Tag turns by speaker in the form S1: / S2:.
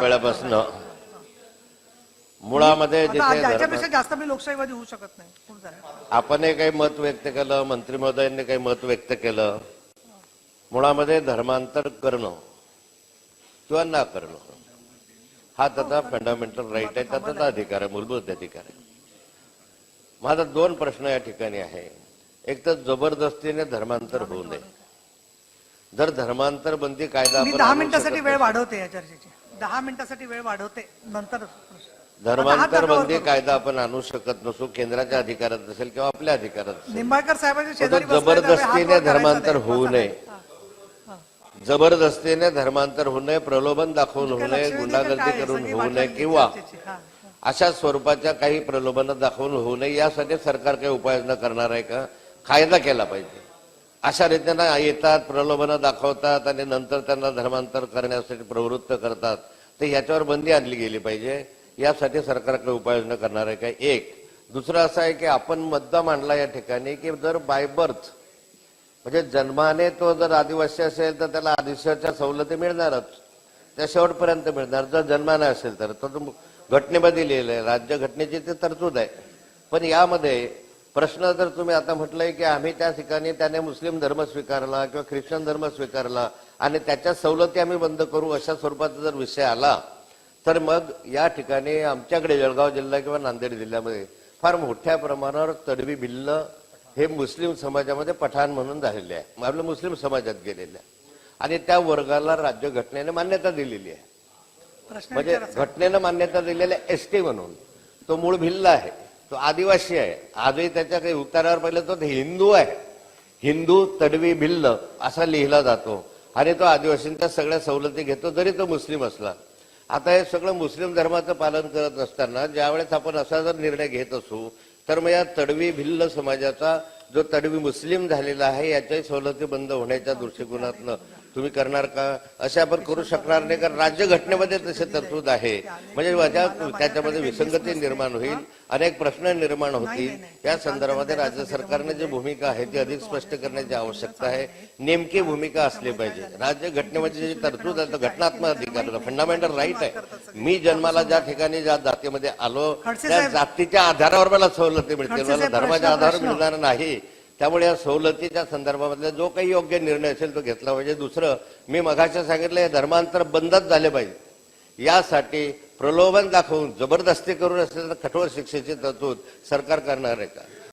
S1: वेळापासून. मुळामध्ये धर्म-
S2: जास्त मी लोकशाहीवादी होऊ शकत नाही.
S1: आपणही काही मत व्यक्त केलं मंत्री महोदयांनी काही मत व्यक्त केलं. मुळामध्ये धर्मांतर करणं किंवा ना करणं हा त्याचा फंडामेंटल राईट आहे त्याचा अधिकार आहे मूलभूत अधिकार आहे. माझा दोन प्रश्न या ठिकाणी आहे. एक तर जबरदस्तीने धर्मांतर होऊ नये. जर धर्मांतर बंदी कायदा आपण
S2: दहा मिनिटासाठी वेळ वाढवते या चर्चेची. दहा मिनिटासाठी वेळ वाढवते नंतर
S1: धर्मांतर बंदी
S2: टक्क्यावर
S1: कायदा आपण आणू शकत नसू केंद्राच्या अधिकारात असेल किंवा आपल्या अधिकारात असेल
S2: निंबाळकर साहेबांच्या शेजारी बसलोय त्यामुळे हात
S1: जबरदस्तीने धर्मांतर. होऊ. नये. जबरदस्तीने धर्मांतर होऊ नये प्रलोभन दाखवून होऊ नये
S2: लक्षवेधी
S1: गुंडागर्दी
S2: काय?
S1: करून
S2: सगळी
S1: होऊ नये किंवा
S2: चर्चेची. हा, हा.
S1: अशा स्वरूपाच्या काही प्रलोभन दाखवून होऊ नये यासाठी सरकार काही उपाययोजना करणार आहे का कायदा केला पाहिजे अशा रीतीनं येतात प्रलोभनं दाखवतात आणि नंतर त्यांना धर्मांतर करण्यासाठी प्रवृत्त करतात. तर याच्यावर बंदी आणली गेली पाहिजे. यासाठी सरकारकडे उपाययोजना करणार आहे काय? एक. दुसरं असं आहे की आपण मुद्दा मांडला या ठिकाणी की जर बाय बर्थ म्हणजे जन्माने तो जर आदिवासी असेल तर त्याला आदिवासीच्या सवलती मिळणारच. त्या शेवटपर्यंत मिळणार. जर जन्माने असेल तर. तो घटनेमध्ये लिहिलं आहे. राज्य घटनेची ती तरतूद आहे. पण यामध्ये प्रश्न जर तुम्ही आता म्हटलंय की आम्ही त्या ठिकाणी त्याने मुस्लिम धर्म स्वीकारला किंवा ख्रिश्चन धर्म स्वीकारला आणि त्याच्या सवलती आम्ही बंद करू अशा स्वरूपाचा जर विषय आला तर मग या ठिकाणी आमच्याकडे जळगाव जिल्हा किंवा नांदेड जिल्ह्यामध्ये फार मोठ्या प्रमाणावर तडवी भिल्ल हे मुस्लिम समाजामध्ये पठाण म्हणून झालेले आहे. आपल्या मुस्लिम समाजात गेलेले आहे. आणि त्या वर्गाला राज्य घटनेने मान्यता दिलेली आहे. म्हणजे. घटनेनं मान्यता दिलेल्या एस टी म्हणून. तो मूळ भिल्ल आहे. तो आदिवासी आहे. आजही त्याच्या काही उतारावर पहिलं तर तो हिंदू आहे. हिंदू तडवी भिल्ल असा लिहिला जातो. आणि तो आदिवासींच्या सगळ्या सवलती घेतो जरी तो मुस्लिम असला. आता हे सगळं मुस्लिम धर्माचं पालन करत असताना ज्यावेळेस आपण असा जर निर्णय घेत असू तर मग या तडवी भिल्ल समाजाचा जो तडवी मुस्लिम झालेला आहे याच्याही सवलती बंद होण्याच्या दृष्टिकोनातनं तुम्ही करणार का? असे आपण करू शकणार नाही कारण राज्य घटनेमध्ये तसे तरतूद आहे. म्हणजे माझ्या त्याच्यामध्ये विसंगती निर्माण होईल अनेक प्रश्न निर्माण होतील. या संदर्भामध्ये राज्य सरकारने जी भूमिका आहे ती अधिक स्पष्ट करण्याची आवश्यकता आहे. नेमकी भूमिका असली पाहिजे. राज्य घटनेमध्ये जी तरतूद आहे तो घटनात्मक अधिकार फंडामेंटल राईट आहे. मी जन्माला ज्या ठिकाणी ज्या जातीमध्ये आलो त्या जातीच्या आधारावर मला सवलती मिळतील.
S2: खडसे
S1: मला धर्माच्या आधारावर. मिळणार नाही. त्यामुळे या सवलतीच्या संदर्भामधला जो काही योग्य निर्णय असेल तो घेतला पाहिजे. दुसरं मी मघाच्या सांगितलं हे धर्मांतर बंदच झाले पाहिजे. यासाठी प्रलोभन दाखवून जबरदस्ती करून असेल तर कठोर शिक्षेची तरतूद सरकार करणार आहे का?